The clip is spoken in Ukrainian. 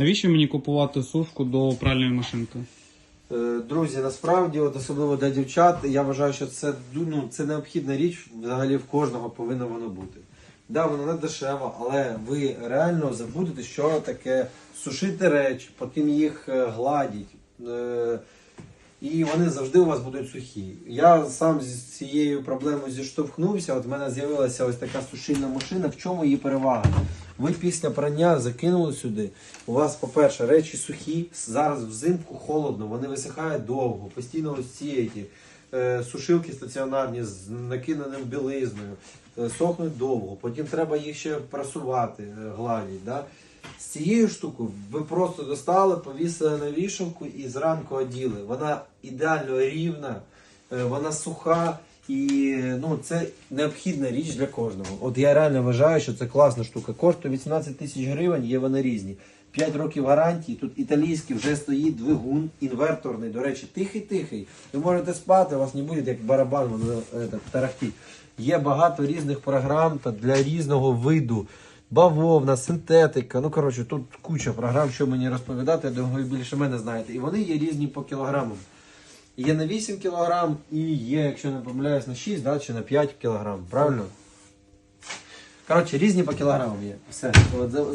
Навіщо мені купувати сушку до пральної машинки? Е, Друзі, насправді, от особливо для дівчат, я вважаю, що це, ну, це необхідна річ, взагалі в кожного повинно воно бути. Да, вона не дешева, але ви реально забудете, що таке сушити речі, потім їх е, гладіть. Е, І вони завжди у вас будуть сухі. Я сам з цією проблемою зіштовхнувся. От в мене з'явилася ось така сушильна машина. В чому її перевага? Ви після прання закинули сюди. У вас, по-перше, речі сухі. Зараз взимку холодно, вони висихають довго, постійно ось ці е, сушилки стаціонарні з накиненим білизною, е, сохнуть довго. Потім треба їх ще прасувати, е, гладіть. Да? З цією штукою ви просто достали, повісили на вішалку і зранку оділи. Вона ідеально рівна, е, вона суха. І ну, це необхідна річ для кожного. От я реально вважаю, що це класна штука. Коштує 18 тисяч гривень, є вони різні. 5 років гарантії. Тут італійський вже стоїть двигун інверторний. До речі, тихий-тихий. Ви можете спати, у вас не буде як барабан, воно е, так, тарахтіть. Є багато різних програм та для різного виду. Бавовна, синтетика. Ну коротше, тут куча програм, що мені розповідати. Я думаю, більше мене знаєте. І вони є різні по кілограмам. Є на 8 кг і є, якщо не помиляюсь, на 6 да, чи на 5 кг. Правильно? Коротше, різні по кілограмам є. Все. От, замов-